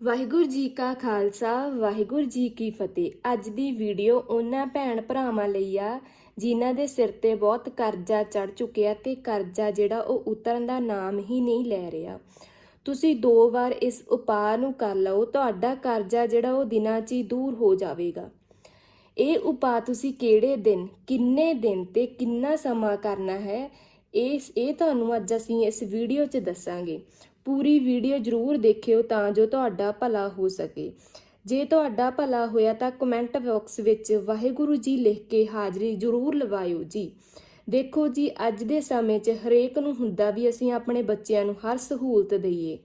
ਵਾਹਿਗੁਰੂ ਜੀ ਕਾ ਖਾਲਸਾ, ਵਾਹਿਗੁਰੂ ਜੀ ਕੀ ਫਤਿਹ। ਅੱਜ ਦੀ ਵੀਡੀਓ ਉਹਨਾਂ ਭੈਣ ਭਰਾਵਾਂ ਲਈ ਆ, ਜਿਨ੍ਹਾਂ ਦੇ ਸਿਰ ਤੇ ਬਹੁਤ ਕਰਜ਼ਾ ਚੜ ਚੁੱਕਿਆ ਤੇ ਕਰਜ਼ਾ ਜਿਹੜਾ ਉਹ ਉਤਰਨ ਦਾ ਨਾਮ ਹੀ ਨਹੀਂ ਲੈ ਰਿਹਾ। ਤੁਸੀਂ ਦੋ ਵਾਰ ਇਸ ਉਪਾਅ ਨੂੰ ਕਰ ਲਓ, ਤੁਹਾਡਾ ਕਰਜ਼ਾ ਜਿਹੜਾ ਉਹ ਦਿਨਾਂ 'ਚ ਹੀ ਦੂਰ ਹੋ ਜਾਵੇਗਾ। ਇਹ ਉਪਾਅ ਤੁਸੀਂ ਕਿਹੜੇ ਦਿਨ, ਕਿੰਨੇ ਦਿਨ ਤੇ ਕਿੰਨਾ ਸਮਾਂ ਕਰਨਾ ਹੈ ਇਸ ਇਹ ਤੁਹਾਨੂੰ ਅੱਜ ਅਸੀਂ ਇਸ ਵੀਡੀਓ 'ਚ ਦੱਸਾਂਗੇ। ਪੂਰੀ ਵੀਡੀਓ ਜ਼ਰੂਰ ਦੇਖਿਓ ਤਾਂ ਜੋ ਤੁਹਾਡਾ ਭਲਾ ਹੋ ਸਕੇ। ਜੇ ਤੁਹਾਡਾ ਭਲਾ ਹੋਇਆ ਤਾਂ ਕਮੈਂਟ ਬਾਕਸ ਵਿੱਚ ਵਾਹਿਗੁਰੂ ਜੀ ਲਿਖ ਕੇ ਹਾਜ਼ਰੀ ਜ਼ਰੂਰ ਲਵਾਇਓ ਜੀ। ਦੇਖੋ ਜੀ, ਅੱਜ ਦੇ ਸਮੇਂ 'ਚ ਹਰੇਕ ਨੂੰ ਹੁੰਦਾ ਵੀ ਅਸੀਂ ਆਪਣੇ ਬੱਚਿਆਂ ਨੂੰ ਹਰ ਸਹੂਲਤ ਦਈਏ।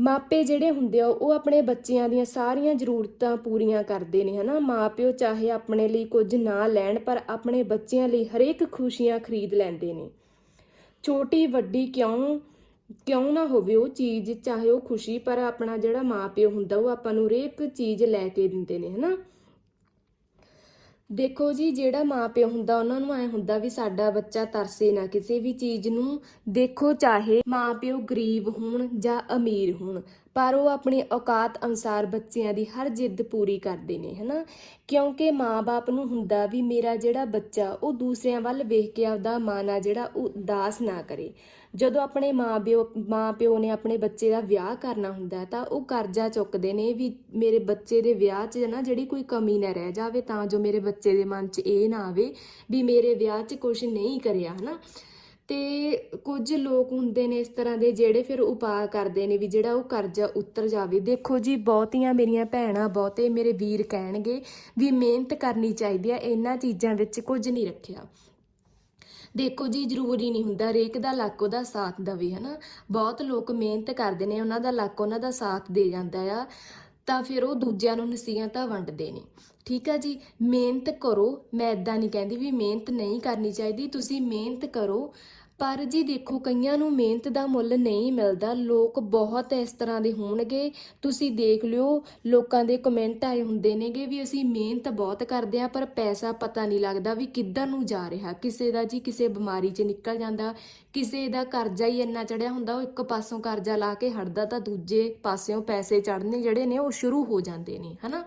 ਮਾਪੇ ਜਿਹੜੇ ਹੁੰਦੇ ਆ, ਉਹ ਆਪਣੇ ਬੱਚਿਆਂ ਦੀਆਂ ਸਾਰੀਆਂ ਜ਼ਰੂਰਤਾਂ ਪੂਰੀਆਂ ਕਰਦੇ ਨੇ, ਹਨਾ? ਮਾਪਿਓ ਚਾਹੇ ਆਪਣੇ ਲਈ ਕੁਝ ਨਾ ਲੈਣ, ਪਰ ਆਪਣੇ ਬੱਚਿਆਂ ਲਈ ਹਰੇਕ ਖੁਸ਼ੀਆਂ ਖਰੀਦ ਲੈਂਦੇ ਨੇ। ਛੋਟੀ ਵੱਡੀ ਕਿਉਂ? ਕਿਉਂ ਨਾ ਹੋਵੇ ਉਹ ਚੀਜ਼, ਚਾਹੇ ਉਹ ਖੁਸ਼ੀ, ਪਰ ਆਪਣਾ ਜਿਹੜਾ ਮਾਪਿਓ ਹੁੰਦਾ, ਉਹ ਆਪਾਂ ਨੂੰ ਹਰੇਕ ਚੀਜ਼ ਲੈ ਕੇ ਦਿੰਦੇ ਨੇ, ਹਨਾ? ਦੇਖੋ ਜੀ, ਜਿਹੜਾ ਮਾਪਿਓ ਹੁੰਦਾ, ਉਹਨਾਂ ਨੂੰ ਐ ਹੁੰਦਾ ਵੀ ਸਾਡਾ ਬੱਚਾ ਤਰਸੇ ਨਾ ਕਿਸੇ ਵੀ ਚੀਜ਼ ਨੂੰ ਦੇਖੋ, ਚਾਹੇ ਮਾਪਿਓ ਗਰੀਬ ਹੋਣ ਜਾਂ ਅਮੀਰ ਹੋਣ। ਪਰ ਉਹ ਆਪਣੀ ਔਕਾਤ ਅਨਸਾਰ ਬੱਚਿਆਂ ਦੀ ਹਰ ਜਿੱਦ ਪੂਰੀ ਕਰਦੇ ਨੇ, ਹਨਾ? ਕਿਉਂਕਿ ਮਾਪੇ ਨੂੰ ਹੁੰਦਾ ਵੀ ਮੇਰਾ ਜਿਹੜਾ ਬੱਚਾ, ਉਹ ਦੂਸਰਿਆਂ ਵੱਲ ਵੇਖ ਕੇ ਆਪਦਾ ਮਨ ਆ ਜਿਹੜਾ ਉਹ ਉਦਾਸ ਨਾ ਕਰੇ। ਜਦੋਂ ਆਪਣੇ ਮਾਪਿਓ ਮਾਪਿਓ ਨੇ ਆਪਣੇ ਬੱਚੇ ਦਾ ਵਿਆਹ ਕਰਨਾ ਹੁੰਦਾ, ਤਾਂ ਉਹ ਕਰਜ਼ਾ ਚੁੱਕਦੇ ਨੇ ਵੀ ਮੇਰੇ ਬੱਚੇ ਦੇ ਵਿਆਹ 'ਚ ਨਾ ਜਿਹੜੀ ਕੋਈ ਕਮੀ ਨਾ ਰਹਿ ਜਾਵੇ, ਤਾਂ ਜੋ ਮੇਰੇ ਬੱਚੇ ਦੇ ਮਨ 'ਚ ਇਹ ਨਾ ਆਵੇ ਵੀ ਮੇਰੇ ਵਿਆਹ 'ਚ ਕੁਝ ਨਹੀਂ ਕਰਿਆ, ਹਨਾ? ਤੇ ਕੁਝ ਲੋਕ ਹੁੰਦੇ ਨੇ ਇਸ ਤਰ੍ਹਾਂ ਦੇ ਜਿਹੜੇ ਫਿਰ ਉਪਾਅ ਕਰਦੇ ਨੇ ਵੀ ਜਿਹੜਾ ਉਹ ਕਰਜ਼ਾ ਉਤਰ ਜਾਵੇ। ਦੇਖੋ ਜੀ, ਬਹੁਤੀਆਂ ਮੇਰੀਆਂ ਭੈਣਾਂ, ਬਹੁਤੇ ਮੇਰੇ ਵੀਰ ਕਹਿਣਗੇ ਵੀ ਮਿਹਨਤ ਕਰਨੀ ਚਾਹੀਦੀ ਆ, ਇਹਨਾਂ ਚੀਜ਼ਾਂ ਵਿੱਚ ਕੁਝ ਨਹੀਂ ਰੱਖਿਆ। ਦੇਖੋ ਜੀ, ਜ਼ਰੂਰੀ ਨਹੀਂ ਹੁੰਦਾ ਰੇਕ ਦਾ ਲੱਕ ਉਹਦਾ ਸਾਥ ਦਵੇ, ਹਨਾ। ਬਹੁਤ ਲੋਕ ਮਿਹਨਤ ਕਰਦੇ ਨੇ, ਉਹਨਾਂ ਦਾ ਲੱਕ ਉਹਨਾਂ ਦਾ ਸਾਥ ਦੇ ਜਾਂਦਾ ਆ, ਤਾਂ ਫਿਰ ਉਹ ਦੂਜਿਆਂ ਨੂੰ ਨਸੀਹਤਾਂ ਵੰਡਦੇ ਨੇ। ਠੀਕ ਆ ਜੀ, ਮਿਹਨਤ ਕਰੋ। ਮੈਂ ਇਦਾਂ ਨਹੀਂ ਕਹਿੰਦੀ ਵੀ ਮਿਹਨਤ ਨਹੀਂ ਕਰਨੀ ਚਾਹੀਦੀ, ਤੁਸੀਂ ਮਿਹਨਤ ਕਰੋ। ਪਰ ਜੀ ਦੇਖੋ, ਕਈਆਂ ਨੂੰ ਮਿਹਨਤ ਦਾ ਮੁੱਲ ਨਹੀਂ ਮਿਲਦਾ। ਲੋਕ ਬਹੁਤ ਇਸ ਤਰ੍ਹਾਂ ਦੇ ਹੋਣਗੇ। ਤੁਸੀਂ ਦੇਖ ਲਿਓ, ਲੋਕਾਂ ਦੇ ਕਮੈਂਟ ਆਏ ਹੁੰਦੇ ਨੇਗੇ ਵੀ ਅਸੀਂ ਮਿਹਨਤ ਬਹੁਤ ਕਰਦੇ ਆ ਪਰ ਪੈਸਾ ਪਤਾ ਨਹੀਂ ਲੱਗਦਾ ਵੀ ਕਿੱਧਰ ਨੂੰ ਜਾ ਰਿਹਾ। ਕਿਸੇ ਦਾ ਜੀ ਕਿਸੇ ਬਿਮਾਰੀ 'ਚ ਨਿਕਲ ਜਾਂਦਾ, ਕਿਸੇ ਦਾ ਕਰਜ਼ਾ ਹੀ ਇੰਨਾ ਚੜਿਆ ਹੁੰਦਾ, ਉਹ ਇੱਕ ਪਾਸੋਂ ਕਰਜ਼ਾ ਲਾ ਕੇ ਹਟਦਾ ਤਾਂ ਦੂਜੇ ਪਾਸਿਓਂ ਪੈਸੇ ਚੜਨੇ ਜਿਹੜੇ ਨੇ, ਉਹ ਸ਼ੁਰੂ ਹੋ ਜਾਂਦੇ ਨੇ, ਹਨਾ?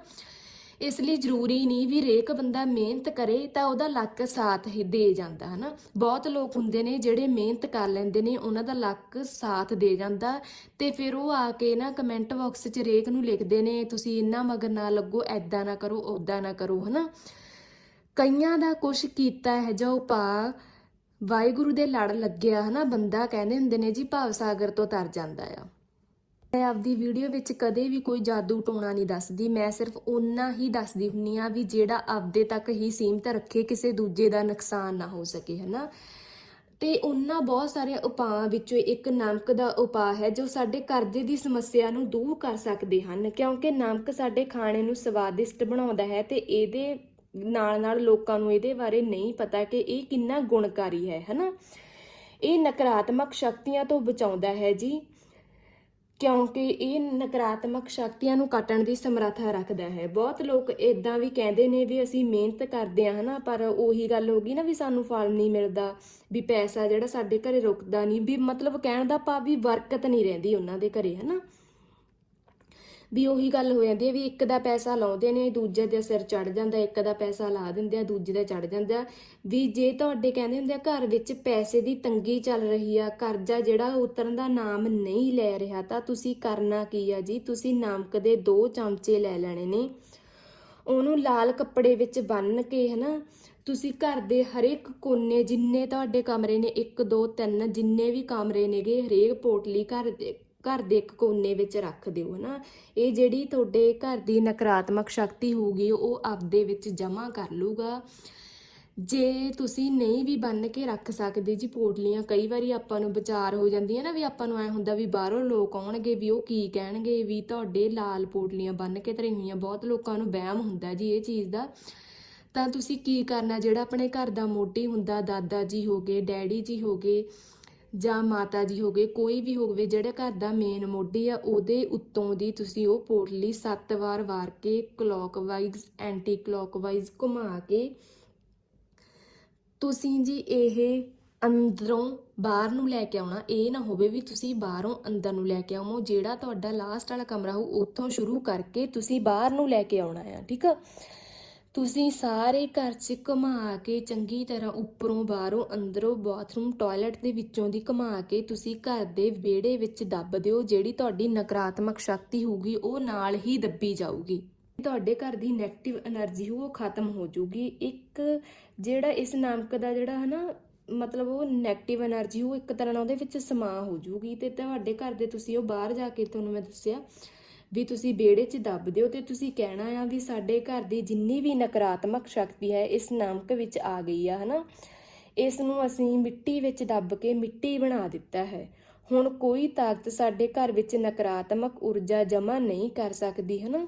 ਇਸ ਲਈ ਜ਼ਰੂਰੀ ਨਹੀਂ ਵੀ ਰੇਕ ਬੰਦਾ ਮਿਹਨਤ ਕਰੇ ਤਾਂ ਉਹਦਾ ਲੱਕ ਸਾਥ ਹੀ ਦੇ ਜਾਂਦਾ, ਹਨਾ? ਬਹੁਤ ਲੋਕ ਹੁੰਦੇ ਨੇ ਜਿਹੜੇ ਮਿਹਨਤ ਕਰ ਲੈਂਦੇ ਨੇ, ਉਹਨਾਂ ਦਾ ਲੱਕ ਸਾਥ ਦੇ ਜਾਂਦਾ ਤੇ ਫਿਰ ਉਹ ਆ ਕੇ ਨਾ ਕਮੈਂਟ ਬਾਕਸ 'ਚ ਰੇਕ ਨੂੰ ਲਿਖਦੇ ਨੇ, ਤੁਸੀਂ ਇੰਨਾ ਮਗਰ ਨਾ ਲੱਗੋ ਐਦਾਂ ਨਾ ਕਰੋ, ਓਦਾਂ ਨਾ ਕਰੋ, ਹਨਾ? ਕਈਆਂ ਦਾ ਕੁਛ ਕੀਤਾ ਹੈ ਜੋ ਪਾ ਵਾਹਿਗੁਰੂ ਦੇ ਲੜ ਲੱਗਿਆ, ਹਨਾ? ਬੰਦਾ ਕਹਿੰਦੇ ਹੁੰਦੇ ਨੇ ਜੀ, ਭਾਵ ਸਾਗਰ ਤੋਂ ਤਰ ਜਾਂਦਾ ਆ। ਮੈਂ ਆਪਦੀ ਵੀਡੀਓ ਵਿੱਚ ਕਦੇ ਵੀ ਕੋਈ ਜਾਦੂ ਟੋਣਾ ਨਹੀਂ ਦੱਸਦੀ। ਮੈਂ ਸਿਰਫ ਓਨਾ ਹੀ ਦੱਸਦੀ ਹੁੰਨੀ ਆ ਵੀ ਜਿਹੜਾ ਆਪਦੇ ਤੱਕ ਹੀ ਸੀਮਤ ਰੱਖੇ ਕਿਸੇ ਦੂਜੇ ਦਾ ਨੁਕਸਾਨ ਨਾ ਹੋ ਸਕੇ, ਹਨਾ? ਤੇ ਉਹਨਾਂ ਬਹੁਤ ਸਾਰੇ ਉਪਾਅ ਵਿੱਚੋਂ ਇੱਕ ਨਮਕ ਦਾ ਉਪਾਅ ਹੈ ਜੋ ਸਾਡੇ ਕਰਜ਼ੇ ਦੀ ਸਮੱਸਿਆ ਨੂੰ ਦੂਰ ਕਰ ਸਕਦੇ ਹਨ, ਕਿਉਂਕਿ ਨਮਕ ਸਾਡੇ ਖਾਣੇ ਨੂੰ ਸਵਾਦਿਸ਼ਟ ਬਣਾਉਂਦਾ ਹੈ ਤੇ ਇਹਦੇ ਨਾਲ ਨਾਲ ਲੋਕਾਂ ਨੂੰ ਇਹਦੇ ਬਾਰੇ ਨਹੀਂ ਪਤਾ ਕਿ ਇਹ ਕਿੰਨਾ ਗੁਣਕਾਰੀ ਹੈ, ਹਨਾ? ਇਹ ਨਕਾਰਾਤਮਕ ਸ਼ਕਤੀਆਂ ਤੋਂ ਬਚਾਉਂਦਾ ਹੈ ਜੀ। ਕਿਉਂਕਿ ਇਹ ਨਕਾਰਾਤਮਕ ਸ਼ਕਤੀਆਂ ਨੂੰ ਕੱਟਣ ਦੀ ਸਮਰੱਥਾ ਰੱਖਦਾ ਹੈ। ਬਹੁਤ ਲੋਕ ਇਦਾਂ ਵੀ ਕਹਿੰਦੇ ਨੇ ਵੀ ਅਸੀਂ ਮਿਹਨਤ ਕਰਦੇ ਆ ਹਨਾ, ਪਰ ਉਹੀ ਗੱਲ ਹੋ ਗਈ ਨਾ ਵੀ ਸਾਨੂੰ ਫਲ ਨਹੀਂ ਮਿਲਦਾ, ਵੀ ਪੈਸਾ ਜਿਹੜਾ ਸਾਡੇ ਘਰੇ ਰੁਕਦਾ ਨਹੀਂ, ਵੀ ਮਤਲਬ ਕਹਿਣ ਦਾ ਭਾਵ ਵੀ ਬਰਕਤ ਨਹੀਂ ਰਹਿੰਦੀ ਉਹਨਾਂ ਦੇ ਘਰੇ ਹਨਾ। ਵੀ ਉਹੀ ਗੱਲ ਹੋ ਜਾਂਦੀ ਹੈ ਵੀ ਇੱਕ ਦਾ ਪੈਸਾ ਲਾਉਂਦੇ ਨੇ, ਦੂਜੇ ਦੇ ਸਿਰ ਚੜ ਜਾਂਦਾ, ਇੱਕ ਦਾ ਪੈਸਾ ਲਾ ਦਿੰਦੇ ਆ, ਦੂਜੇ ਦਾ ਚੜ ਜਾਂਦਾ। ਵੀ ਜੇ ਤੁਹਾਡੇ ਕਹਿੰਦੇ ਹੁੰਦੇ ਆ ਘਰ ਵਿੱਚ ਪੈਸੇ ਦੀ ਤੰਗੀ ਚੱਲ ਰਹੀ ਆ, ਕਰਜ਼ਾ ਜਿਹੜਾ ਉਤਰਨ ਦਾ ਨਾਮ ਨਹੀਂ ਲੈ ਰਿਹਾ, ਤਾਂ ਤੁਸੀਂ ਕਰਨਾ ਕੀ ਆ ਜੀ? ਤੁਸੀਂ ਨਮਕ ਦੇ ਦੋ ਚਮਚੇ ਲੈ ਲੈਣੇ ਨੇ। ਉਹਨੂੰ ਲਾਲ ਕੱਪੜੇ ਵਿੱਚ ਬੰਨ ਕੇ, ਹਨਾ, ਤੁਸੀਂ ਘਰ ਦੇ ਹਰੇਕ ਕੋਨੇ ਜਿੰਨੇ ਤੁਹਾਡੇ ਕਮਰੇ ਨੇ 1 2 3 ਜਿੰਨੇ ਵੀ ਕਮਰੇ ਨੇਗੇ, ਹਰੇਕ ਪੋਟਲੀ ਘਰ ਦੇ ਘਰ ਦੇ ਇੱਕ ਕੋਨੇ ਵਿੱਚ ਰੱਖ ਦਿਓ ਹਨਾ। ਇਹ ਜਿਹੜੀ ਤੁਹਾਡੇ ਘਰ ਦੀ ਨਕਾਰਾਤਮਕ ਸ਼ਕਤੀ ਹੋਊਗੀ, ਉਹ ਆਪਦੇ ਵਿੱਚ ਜਮ੍ਹਾਂ ਕਰ ਲੂਗਾ ਜੇ ਤੁਸੀਂ ਨਹੀਂ ਵੀ ਬੰਨ ਕੇ ਰੱਖ ਸਕਦੇ ਜੀ ਪੋਟਲੀਆਂ, ਕਈ ਵਾਰੀ ਆਪਾਂ ਨੂੰ ਵਿਚਾਰ ਹੋ ਜਾਂਦੀ ਹੈ ਨਾ ਵੀ ਆਪਾਂ ਨੂੰ ਐ ਹੁੰਦਾ ਵੀ ਬਾਹਰੋਂ ਲੋਕ ਆਉਣਗੇ ਵੀ ਉਹ ਕੀ ਕਹਿਣਗੇ ਵੀ ਤੁਹਾਡੇ ਲਾਲ ਪੋਟਲੀਆਂ ਬੰਨ ਕੇ ਧਰੀ ਹੋਈਆਂ ਬਹੁਤ ਲੋਕਾਂ ਨੂੰ ਵਹਿਮ ਹੁੰਦਾ ਜੀ ਇਹ ਚੀਜ਼ ਦਾ। ਤਾਂ ਤੁਸੀਂ ਕੀ ਕਰਨਾ? ਜਿਹੜਾ ਆਪਣੇ ਘਰ ਦਾ ਮੋਢੀ ਹੁੰਦਾ, ਦਾਦਾ ਜੀ ਹੋਗੇ ਡੈਡੀ ਜੀ ਹੋਗੇ ਜਾਂ ਮਾਤਾ ਜੀ ਹੋਗੇ, ਕੋਈ ਵੀ ਹੋਵੇ, ਜਿਹੜਾ ਘਰ ਦਾ ਮੇਨ ਮੋਢੀ ਆ, ਉਹਦੇ ਉੱਤੋਂ ਦੀ ਤੁਸੀਂ ਉਹ ਪੋਟਲੀ ਸੱਤ ਵਾਰ ਵਾਰ ਕੇ ਕਲੌਕਵਾਈਜ਼ ਐਂਟੀ ਕਲੌਕਵਾਈਜ਼ ਘੁਮਾ ਕੇ ਤੁਸੀਂ ਜੀ ਇਹ ਅੰਦਰੋਂ ਬਾਹਰ ਨੂੰ ਲੈ ਕੇ ਆਉਣਾ। ਇਹ ਨਾ ਹੋਵੇ ਵੀ ਤੁਸੀਂ ਬਾਹਰੋਂ ਅੰਦਰ ਨੂੰ ਲੈ ਕੇ ਆਵੋ ਜਿਹੜਾ ਤੁਹਾਡਾ ਲਾਸਟ ਵਾਲਾ ਕਮਰਾ ਹੋ ਉੱਥੋਂ ਸ਼ੁਰੂ ਕਰਕੇ ਤੁਸੀਂ ਬਾਹਰ ਨੂੰ ਲੈ ਕੇ ਆਉਣਾ ਆ, ਠੀਕ ਆ? ਤੁਸੀਂ ਸਾਰੇ ਘਰ 'ਚ ਘੁਮਾ ਕੇ ਚੰਗੀ ਤਰ੍ਹਾਂ ਉੱਪਰੋਂ ਬਾਹਰੋਂ ਅੰਦਰੋਂ ਬਾਥਰੂਮ ਟਾਇਲਟ ਦੇ ਵਿੱਚੋਂ ਦੀ ਘੁਮਾ ਕੇ ਤੁਸੀਂ ਘਰ ਦੇ ਵਿਹੜੇ ਵਿੱਚ ਦੱਬ ਦਿਓ, ਜਿਹੜੀ ਤੁਹਾਡੀ ਨਕਾਰਾਤਮਕ ਸ਼ਕਤੀ ਹੋਊਗੀ, ਉਹ ਨਾਲ ਹੀ ਦੱਬੀ ਜਾਊਗੀ। ਤੁਹਾਡੇ ਘਰ ਦੀ ਨੈਗੇਟਿਵ એનર્ਜੀ ਉਹ ਖਤਮ ਹੋ ਜਾਊਗੀ। ਇੱਕ ਜਿਹੜਾ ਇਸ ਨਾਮਕ ਦਾ ਜਿਹੜਾ ਹਨਾ, ਮਤਲਬ ਉਹ ਨੈਗੇਟਿਵ એનર્ਜੀ ਉਹ ਇੱਕ ਤਰ੍ਹਾਂ ਨਾਲ ਉਹਦੇ ਵਿੱਚ ਸਮਾ ਹੋ ਜਾਊਗੀ ਤੇ ਤੁਹਾਡੇ ਘਰ ਦੇ ਤੁਸੀਂ ਉਹ ਬਾਹਰ ਜਾ ਕੇ ਤੁਹਾਨੂੰ ਮੈਂ ਦੱਸਿਆ ਵੀ ਤੁਸੀਂ ਵਿਹੜੇ 'ਚ ਦੱਬ ਦਿਓ ਤੇ ਤੁਸੀਂ ਕਹਿਣਾ ਆ ਵੀ ਸਾਡੇ ਘਰ ਦੀ ਜਿੰਨੀ ਵੀ ਨਕਾਰਾਤਮਕ ਸ਼ਕਤੀ ਹੈ, ਇਸ ਨਾਮਕ ਵਿੱਚ ਆ ਗਈ ਆ, ਹਨਾ? ਇਸ ਨੂੰ ਅਸੀਂ ਮਿੱਟੀ ਵਿੱਚ ਦੱਬ ਕੇ ਮਿੱਟੀ ਬਣਾ ਦਿੱਤਾ ਹੈ। ਹੁਣ ਕੋਈ ਤਾਕਤ ਸਾਡੇ ਘਰ ਵਿੱਚ ਨਕਾਰਾਤਮਕ ਊਰਜਾ ਜਮ੍ਹਾਂ ਨਹੀਂ ਕਰ ਸਕਦੀ, ਹਨਾ?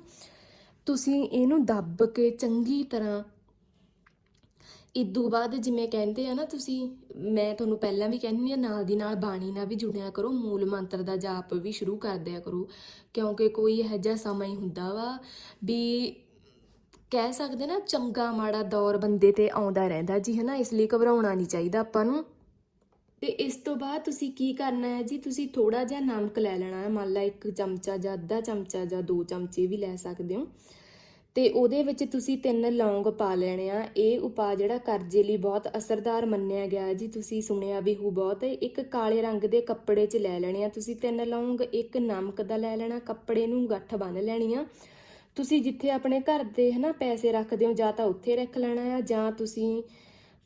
ਤੁਸੀਂ ਇਹਨੂੰ ਦੱਬ ਕੇ ਚੰਗੀ ਤਰ੍ਹਾਂ ਇਦੋਂ ਬਾਅਦ ਜਿਵੇਂ ਕਹਿੰਦੇ ਆ ਨਾ, ਤੁਸੀਂ, ਮੈਂ ਤੁਹਾਨੂੰ ਪਹਿਲਾਂ ਵੀ ਕਹਿੰਦੀ ਆ ਨਾਲ ਦੀ ਨਾਲ ਬਾਣੀ ਨਾਲ ਵੀ ਜੁੜਿਆ ਕਰੋ, ਮੂਲ ਮੰਤਰ ਦਾ ਜਾਪ ਵੀ ਸ਼ੁਰੂ ਕਰ ਦਿਆ ਕਰੋ। ਕਿਉਂਕਿ ਕੋਈ ਇਹੋ ਜਿਹਾ ਸਮਾਂ ਹੀ ਹੁੰਦਾ ਵਾ ਵੀ ਕਹਿ ਸਕਦੇ ਨਾ, ਚੰਗਾ ਮਾੜਾ ਦੌਰ ਬੰਦੇ ਤੇ ਆਉਂਦਾ ਰਹਿੰਦਾ ਜੀ, ਹਨਾ? ਇਸ ਲਈ ਘਬਰਾਉਣਾ ਨਹੀਂ ਚਾਹੀਦਾ ਆਪਾਂ ਨੂੰ। ਤੇ ਇਸ ਤੋਂ ਬਾਅਦ ਤੁਸੀਂ ਕੀ ਕਰਨਾ ਹੈ ਜੀ? ਤੁਸੀਂ ਥੋੜਾ ਜਿਹਾ ਨਮਕ ਲੈ ਲੈਣਾ ਹੈ। ਮੰਨ ਲਾ ਇੱਕ ਚਮਚਾ ਜਾਂ ਅੱਧਾ ਚਮਚਾ ਜਾਂ ਦੋ ਚਮਚੇ ਵੀ ਲੈ ਸਕਦੇ ਹੋ। ਤੇ ਉਹਦੇ ਵਿੱਚ ਤੁਸੀਂ ਤਿੰਨ ਲੌਂਗ ਪਾ ਲੈਣੇ ਆ। ਇਹ ਉਪਾਅ ਜਿਹੜਾ ਕਰਜ਼ੇ ਲਈ ਬਹੁਤ ਅਸਰਦਾਰ ਮੰਨਿਆ ਗਿਆ ਜੀ। ਤੁਸੀਂ ਸੁਣਿਆ ਵੀ ਹੋ ਬਹੁਤ। ਇੱਕ ਕਾਲੇ ਰੰਗ ਦੇ ਕੱਪੜੇ 'ਚ ਲੈ ਲੈਣੇ ਆ। ਤੁਸੀਂ ਤਿੰਨ ਲੌਂਗ, ਇੱਕ ਨਮਕ ਦਾ ਲੈ ਲੈਣਾ, ਕੱਪੜੇ ਨੂੰ ਗੱਠ ਬੰਨ ਲੈਣੀ ਆ। ਤੁਸੀਂ ਜਿੱਥੇ ਆਪਣੇ ਘਰ ਦੇ ਹਨਾ ਪੈਸੇ ਰੱਖਦੇ ਹੋ, ਜਾਂ ਤਾਂ ਉੱਥੇ ਰੱਖ ਲੈਣਾ ਆ, ਜਾਂ ਤੁਸੀਂ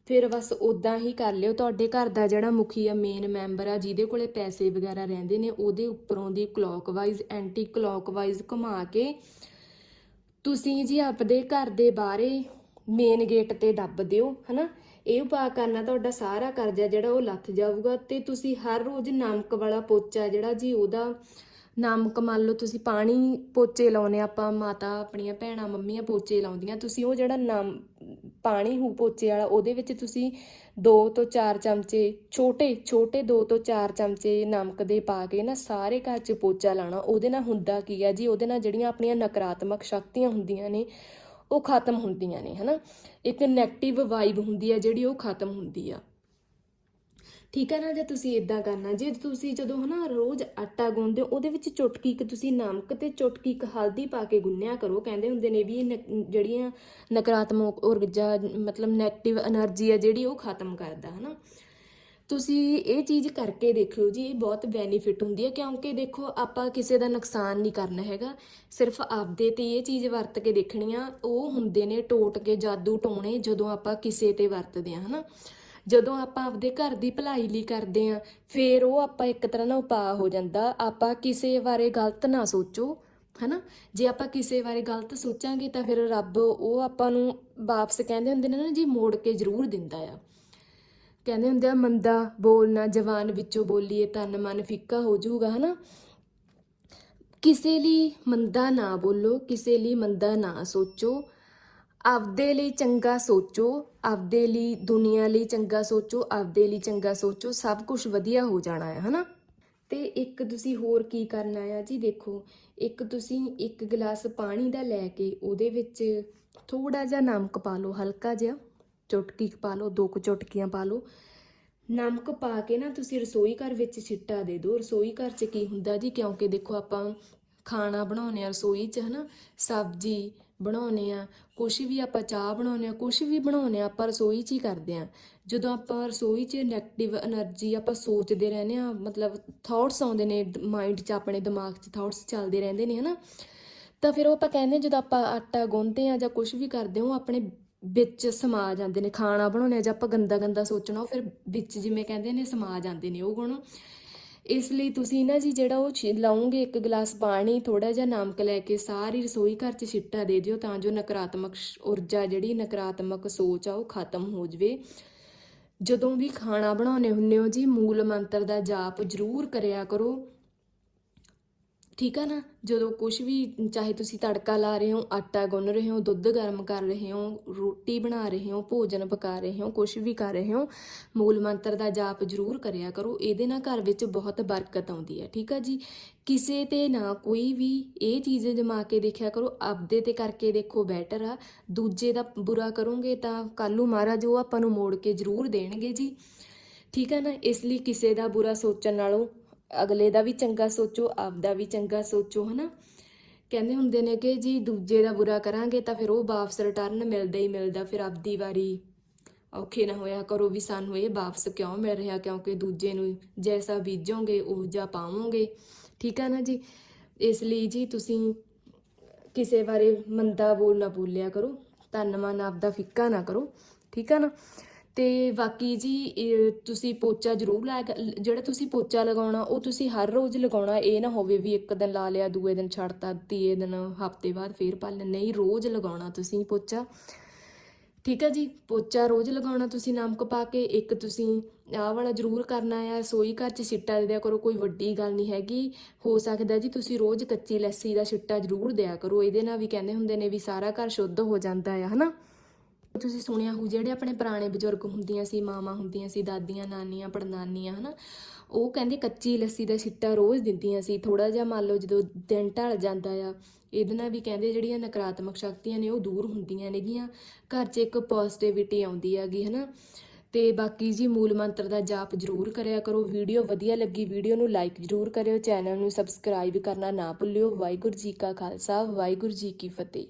ਫਿਰ ਬਸ ਉਦਾਂ ਹੀ ਕਰ ਲਿਓ। ਤੁਹਾਡੇ ਘਰ ਦਾ ਜਿਹੜਾ ਮੁਖੀ ਆ ਮੇਨ ਮੈਂਬਰ ਆ, ਜਿਹਦੇ ਕੋਲੇ ਪੈਸੇ ਵਗੈਰਾ ਰਹਿੰਦੇ ਨੇ, ਉਹਦੇ ਉੱਪਰੋਂ ਦੀ ਕਲੌਕਵਾਈਜ਼ ਐਂਟੀ ਕਲੌਕਵਾਈਜ਼ ਘੁਮਾ ਕੇ ਤੁਸੀਂ ਜੀ ਆਪਦੇ ਘਰ ਦੇ ਬਾਹਰੇ ਮੇਨ ਗੇਟ ਤੇ ਦੱਬ ਦਿਓ, ਹਨਾ? ਇਹ ਉਪਾਅ ਕਰਨਾ ਤੁਹਾਡਾ ਸਾਰਾ ਕਰਜ਼ਾ ਜਿਹੜਾ ਉਹ ਲੱਥ ਜਾਊਗਾ ਤੇ ਤੁਸੀਂ ਹਰ ਰੋਜ਼ ਨਮਕ ਵਾਲਾ ਪੋਚਾ ਜਿਹੜਾ ਜੀ ਉਹਦਾ ਨਮਕ ਮੰਨ ਲਓ ਤੁਸੀਂ ਪਾਣੀ ਪੋਚੇ ਲਾਉਨੇ ਆਪਾਂ, ਮਾਤਾ ਆਪਣੀਆਂ ਭੈਣਾਂ ਮੰਮੀਆਂ ਪੋਚੇ ਲਾਉਂਦੀਆਂ, ਤੁਸੀਂ ਉਹ ਜਿਹੜਾ ਨਮ ਪਾਣੀ ਹੂ ਪੋਚੇ ਵਾਲਾ, ਉਹਦੇ ਵਿੱਚ ਤੁਸੀਂ 2 ਤੋਂ 4 ਚਮਚੇ, ਛੋਟੇ ਛੋਟੇ 2 ਤੋਂ 4 ਚਮਚੇ ਨਮਕ ਦੇ ਪਾ ਕੇ ਨਾ ਸਾਰੇ ਘਰ 'ਚ ਪੋਚਾ ਲਾਣਾ ਉਹਦੇ ਨਾਲ ਹੁੰਦਾ ਕੀ ਆ ਜੀ, ਉਹਦੇ ਨਾਲ ਜਿਹੜੀਆਂ ਆਪਣੀਆਂ ਨਕਾਰਾਤਮਕ ਸ਼ਕਤੀਆਂ ਹੁੰਦੀਆਂ ਨੇ, ਉਹ ਖਤਮ ਹੁੰਦੀਆਂ ਨੇ, ਹਨਾ? ਇੱਕ 네ਗੇਟਿਵ ਵਾਈਬ ਹੁੰਦੀ ਆ ਜਿਹੜੀ ਉਹ ਖਤਮ ਹੁੰਦੀ ਆ। ਠੀਕ ਹੈ ਨਾ, ਜੇ ਤੁਸੀਂ ਇਦਾਂ ਕਰਨਾ, ਜੇ ਤੁਸੀਂ ਜਦੋਂ ਹਨਾ ਰੋਜ਼ ਆਟਾ ਗੁੰਨਦੇ ਹੋ, ਉਹਦੇ ਵਿੱਚ ਚੁਟਕੀ ਇੱਕ ਤੁਸੀਂ ਨਮਕ ਤੇ ਚੁਟਕੀ ਇੱਕ ਹਲਦੀ ਪਾ ਕੇ ਗੁੰਨਿਆ ਕਰੋ, ਕਹਿੰਦੇ ਹੁੰਦੇ ਨੇ ਵੀ ਇਹ ਜਿਹੜੀਆਂ ਨਕਾਰਾਤਮਕ ਊਰਜਾ, ਮਤਲਬ ਨੈਗੇਟਿਵ એનર્ਜੀ ਆ ਜਿਹੜੀ ਉਹ ਖਤਮ ਕਰਦਾ, ਹਨਾ। ਤੁਸੀਂ ਇਹ ਚੀਜ਼ ਕਰਕੇ ਦੇਖਿਓ ਜੀ, ਇਹ ਬਹੁਤ ਬੈਨੀਫਿਟ ਹੁੰਦੀ ਹੈ, ਕਿਉਂਕਿ ਦੇਖੋ ਆਪਾਂ ਕਿਸੇ ਦਾ ਨੁਕਸਾਨ ਨਹੀਂ ਕਰਨਾ ਹੈਗਾ, ਸਿਰਫ ਆਪਦੇ ਤੇ ਇਹ ਚੀਜ਼ ਵਰਤ ਕੇ ਦੇਖਣੀ ਆ, ਉਹ ਹੁੰਦੇ ਨੇ ਟੋਟ ਕੇ ਜਾਦੂ ਟੋਣੇ ਜਦੋਂ ਆਪਾਂ ਕਿਸੇ ਤੇ ਵਰਤਦੇ ਆ, ਹਨਾ। ਜਦੋਂ ਆਪਾਂ ਆਪਦੇ ਘਰ ਦੀ ਭਲਾਈ ਲਈ ਕਰਦੇ ਆ ਫੇਰ ਉਹ ਆਪਾਂ ਇੱਕ ਤਰ੍ਹਾਂ ਨਾਲ ਉਪਾਅ ਹੋ ਜਾਂਦਾ। ਆਪਾਂ ਕਿਸੇ ਬਾਰੇ ਗਲਤ ਨਾ ਸੋਚੋ, ਹਨਾ? ਜੇ ਆਪਾਂ ਕਿਸੇ ਬਾਰੇ ਗਲਤ ਸੋਚਾਂਗੇ ਤਾਂ ਫਿਰ ਰੱਬ ਉਹ ਆਪਾਂ ਨੂੰ ਵਾਪਸ ਕਹਿੰਦੇ ਹੁੰਦੇ ਨੇ ਨਾ, ਜੀ ਮੋੜ ਕੇ ਜ਼ਰੂਰ ਦਿੰਦਾ ਆ। ਕਹਿੰਦੇ ਹੁੰਦੇ ਆ, ਮੰਦਾ ਬੋਲਣਾ ਜਵਾਨ ਵਿੱਚੋਂ ਬੋਲੀਏ, ਤਨ ਮਨ ਫਿੱਕਾ ਹੋ ਜਾਊਗਾ ਹਨਾ? ਕਿਸੇ ਲਈ ਮੰਦਾ ਨਾ ਬੋਲੋ, ਕਿਸੇ ਲਈ ਮੰਦਾ ਨਾ ਸੋਚੋ। ਆਪਦੇ ਲਈ ਚੰਗਾ ਸੋਚੋ, ਆਪਦੇ ਲਈ, ਦੁਨੀਆ ਲਈ ਚੰਗਾ ਸੋਚੋ, ਆਪਦੇ ਲਈ ਚੰਗਾ ਸੋਚੋ, ਸਭ ਕੁਝ ਵਧੀਆ ਹੋ ਜਾਣਾ ਹੈ, ਹਨਾ? ਤੇ ਇੱਕ ਤੁਸੀਂ ਹੋਰ ਕੀ ਕਰਨਾ ਆ ਜੀ? ਦੇਖੋ, ਇੱਕ ਤੁਸੀਂ ਇੱਕ ਗਲਾਸ ਪਾਣੀ ਦਾ ਲੈ ਕੇ ਉਹਦੇ ਵਿੱਚ ਥੋੜਾ ਜਿਹਾ ਨਮਕ ਪਾ ਲਓ, ਹਲਕਾ ਜਿਹਾ, ਚੁਟਕੀ ਪਾ ਲਓ, ਦੋ ਕੁ ਚੁਟਕੀਆਂ ਪਾ ਲਓ। ਨਮਕ ਪਾ ਕੇ ਨਾ ਤੁਸੀਂ ਰਸੋਈ ਘਰ ਵਿੱਚ ਛਿੱਟਾ ਦੇ ਦਿਓ। ਰਸੋਈ ਘਰ 'ਚ ਕੀ ਹੁੰਦਾ ਜੀ? ਕਿਉਂਕਿ ਦੇਖੋ ਆਪਾਂ ਖਾਣਾ ਬਣਾਉਨੇ ਆ ਰਸੋਈ 'ਚ, ਹਨਾ? ਸਬਜ਼ੀ ਬਣਾਉਨੇ ਆ ਕੁਛ ਵੀ ਆਪਾਂ ਚਾਹ ਬਣਾਉਨੇ ਆ ਕੁਛ ਵੀ ਬਣਾਉਨੇ ਆ ਆਪਾਂ ਰਸੋਈ 'ਚ ਹੀ ਕਰਦੇ ਆ ਜਦੋਂ ਆਪਾਂ ਰਸੋਈ 'ਚ ਨੈਗੇਟਿਵ એનર્ਜੀ ਆਪਾਂ ਸੋਚਦੇ ਰਹਿੰਦੇ ਆ ਮਤਲਬ ਥਾਟਸ ਆਉਂਦੇ ਨੇ ਮਾਈਂਡ 'ਚ ਆਪਣੇ ਦਿਮਾਗ 'ਚ ਥਾਟਸ ਚੱਲਦੇ ਰਹਿੰਦੇ ਨੇ, ਹਨਾ? ਤਾਂ ਫਿਰ ਉਹ ਆਪਾਂ ਕਹਿੰਦੇ ਜਦੋਂ ਆਪਾਂ ਆਟਾ ਗੁੰਨਦੇ ਆ ਜਾਂ ਕੁਛ ਵੀ ਕਰਦੇ ਹਾਂ ਆਪਣੇ ਵਿੱਚ ਸਮਾ ਜਾਂਦੇ ਨੇ। ਖਾਣਾ ਬਣਾਉਣੇ ਜਾਂ ਆਪਾਂ ਗੰਦਾ ਗੰਦਾ ਸੋਚਣਾ, ਉਹ ਫਿਰ ਵਿੱਚ ਜਿਵੇਂ ਕਹਿੰਦੇ ਨੇ ਸਮਾ ਜਾਂਦੇ ਨੇ ਉਹ ਗੁਣ। ਇਸ ਲਈ ਤੁਸੀਂ ਨਾ ਜੀ ਜਿਹੜਾ ਉਹ ਛਿ- ਲਾਉਂਗੇ ਇੱਕ ਗਲਾਸ ਪਾਣੀ ਥੋੜਾ ਜਿਹਾ ਨਮਕ ਲੈ ਕੇ ਸਾਰੀ ਰਸੋਈ ਘਰ 'ਚ ਛਿੱਟਾ ਦੇ ਦਿਓ ਤਾਂ ਜੋ ਨਕਾਰਾਤਮਕ ਸ਼- ਊਰਜਾ ਜਿਹੜੀ ਨਕਾਰਾਤਮਕ ਸੋਚ ਆ ਉਹ ਖਤਮ ਹੋ ਜਵੇ। ਜਦੋਂ ਵੀ ਖਾਣਾ ਬਣਾਉਨੇ ਹੁੰਨੇ ਹੋ ਜੀ, ਮੂਲ ਮੰਤਰ ਦਾ ਜਾਪ ਜ਼ਰੂਰ ਕਰਿਆ ਕਰੋ। ਠੀਕ ਆ ਨਾ? ਜਦੋਂ ਕੁਝ ਵੀ, ਚਾਹੇ ਤੁਸੀਂ ਤੜਕਾ ਲਾ ਰਹੇ ਹੋ, ਆਟਾ ਗੁੰਨ ਰਹੇ ਹੋ, ਦੁੱਧ ਗਰਮ ਕਰ ਰਹੇ ਹੋ, ਰੋਟੀ ਬਣਾ ਰਹੇ ਹੋ, ਭੋਜਨ ਪਕਾ ਰਹੇ ਹੋ ਕੁਝ ਵੀ ਕਰ ਰਹੇ ਹੋ, ਮੂਲ ਮੰਤਰ ਦਾ ਜਾਪ ਜ਼ਰੂਰ ਕਰਿਆ ਕਰੋ। ਇਹਦੇ ਨਾਲ ਘਰ ਵਿੱਚ ਬਹੁਤ ਬਰਕਤ ਆਉਂਦੀ ਹੈ, ਠੀਕ ਆ ਜੀ? ਕਿਸੇ ਤੇ ਨਾ ਕੋਈ ਵੀ ਇਹ ਚੀਜ਼ ਜਮਾ ਕੇ ਦੇਖਿਆ ਕਰੋ, ਆਪਦੇ ਤੇ ਕਰਕੇ ਦੇਖੋ ਬੈਟਰ ਆ। ਦੂਜੇ ਦਾ ਬੁਰਾ ਕਰੋਗੇ ਤਾਂ ਕੱਲੂ ਮਹਾਰਾਜ ਉਹ ਆਪਾਂ ਨੂੰ ਮੋੜ ਕੇ ਜ਼ਰੂਰ ਦੇਣਗੇ ਜੀ। ਠੀਕ ਹੈ ਨਾ? ਇਸ ਲਈ ਕਿਸੇ ਦਾ ਬੁਰਾ ਸੋਚਣ ਨਾਲੋਂ ਅਗਲੇ ਦਾ ਵੀ ਚੰਗਾ ਸੋਚੋ ਆਪਦਾ ਵੀ ਚੰਗਾ ਸੋਚੋ, ਹਨਾ? ਕਹਿੰਦੇ ਹੁੰਦੇ ਨੇ ਕਿ ਜੀ ਦੂਜੇ ਦਾ ਬੁਰਾ ਕਰਾਂਗੇ ਤਾਂ ਫਿਰ ਉਹ ਵਾਪਸ ਰਿਟਰਨ ਮਿਲਦਾ ਹੀ ਮਿਲਦਾ, ਫਿਰ ਆਪਦੀ ਵਾਰੀ ਔਖੇ ਨਾ ਹੋਇਆ ਕਰੋ ਵੀ ਸਾਨੂੰ ਇਹ ਵਾਪਸ ਕਿਉਂ ਮਿਲ ਰਿਹਾ, ਕਿਉਂਕਿ ਦੂਜੇ ਨੂੰ ਜੈਸਾ ਬੀਜੋਗੇ ਉਹ ਜਾ ਪਾਵੋਗੇ। ਠੀਕ ਹੈ ਨਾ ਜੀ? ਇਸ ਲਈ ਜੀ ਤੁਸੀਂ ਕਿਸੇ ਬਾਰੇ ਮੰਦਾ ਬੋਲ ਨਾ ਬੋਲਿਆ ਕਰੋ। ਤਨ ਮਨ ਆਪਦਾ ਫਿੱਕਾ ਨਾ ਕਰੋ। ਠੀਕ ਆ ਨਾ? ਤੇ ਬਾਕੀ ਜੀ ਤੁਸੀਂ ਪੋਚਾ ਜ਼ਰੂਰ ਲਾਇਆ ਜਿਹੜਾ ਤੁਸੀਂ ਪੋਚਾ ਲਗਾਉਣਾ, ਉਹ ਤੁਸੀਂ ਹਰ ਰੋਜ਼ ਲਗਾਉਣਾ, ਇਹ ਨਾ ਹੋਵੇ ਵੀ ਇੱਕ ਦਿਨ ਲਾ ਲਿਆ, ਦੂਏ ਦਿਨ ਛੱਡਤਾ, ਤੀਏ ਦਿਨ, ਹਫ਼ਤੇ ਬਾਅਦ ਫੇਰ ਪਾ ਲੈਣਾ ਨਹੀਂ, ਰੋਜ਼ ਲਗਾਉਣਾ ਤੁਸੀਂ ਪੋਚਾ। ਠੀਕ ਹੈ ਜੀ, ਪੋਚਾ ਰੋਜ਼ ਲਗਾਉਣਾ ਤੁਸੀਂ ਨਮਕ ਪਾ ਕੇ, ਇੱਕ ਤੁਸੀਂ ਆਹ ਵਾਲਾ ਜ਼ਰੂਰ ਕਰਨਾ ਆ ਰਸੋਈ ਘਰ 'ਚ ਛਿੱਟਾ ਦੇ ਦਿਆ ਕਰੋ, ਕੋਈ ਵੱਡੀ ਗੱਲ ਨਹੀਂ ਹੈਗੀ। ਹੋ ਸਕਦਾ ਜੀ, ਤੁਸੀਂ ਰੋਜ਼ ਕੱਚੀ ਲੱਸੀ ਦਾ ਛਿੱਟਾ ਜ਼ਰੂਰ ਦਿਆ ਕਰੋ, ਇਹਦੇ ਨਾਲ ਵੀ ਕਹਿੰਦੇ ਹੁੰਦੇ ਨੇ ਵੀ ਸਾਰਾ ਘਰ ਸ਼ੁੱਧ ਹੋ ਜਾਂਦਾ ਆ, ਹਨਾ? ਤੁਸੀਂ ਸੁਣਿਆ ਹੋ ਜਿਹੜੇ ਆਪਣੇ ਪੁਰਾਣੇ ਬਜ਼ੁਰਗ ਹੁੰਦੀਆਂ ਸੀ, ਮਾਵਾਂ ਹੁੰਦੀਆਂ ਸੀ, ਦਾਦੀਆਂ, ਨਾਨੀਆਂ ਪੜਨਾਨੀਆਂ ਹਨਾ, ਉਹ ਕਹਿੰਦੇ ਕੱਚੀ ਲੱਸੀ ਦਾ ਛਿੱਟਾ ਰੋਜ਼ ਦਿੰਦੀਆਂ ਸੀ। ਥੋੜਾ ਜਿਹਾ ਮੰਨ ਲਓ ਜਦੋਂ ਦਿਨ ਢਲ ਜਾਂਦਾ ਆ, ਇਹਦੇ ਨਾਲ ਵੀ ਕਹਿੰਦੇ ਜਿਹੜੀਆਂ ਨਕਾਰਾਤਮਕ ਸ਼ਕਤੀਆਂ ਨੇ ਉਹ ਦੂਰ ਹੁੰਦੀਆਂ ਨੇਗੀਆਂ। ਘਰ 'ਚ ਇੱਕ ਪੋਜ਼ਿਟਿਵਿਟੀ ਆਉਂਦੀ ਹੈਗੀ, ਹਨਾ। ਤੇ ਬਾਕੀ ਜੀ ਮੂਲ ਮੰਤਰ ਦਾ ਜਾਪ ਜ਼ਰੂਰ ਕਰਿਆ ਕਰੋ। ਵੀਡੀਓ ਵਧੀਆ ਲੱਗੀ, ਵੀਡੀਓ ਨੂੰ ਲਾਈਕ ਜ਼ਰੂਰ ਕਰਿਓ। ਚੈਨਲ ਨੂੰ ਸਬਸਕ੍ਰਾਈਬ ਕਰਨਾ ਨਾ ਭੁੱਲਿਓ। ਵਾਹਿਗੁਰੂ ਜੀ ਕਾ ਖਾਲਸਾ, ਵਾਹਿਗੁਰੂ ਜੀ ਕੀ ਫਤਿਹ।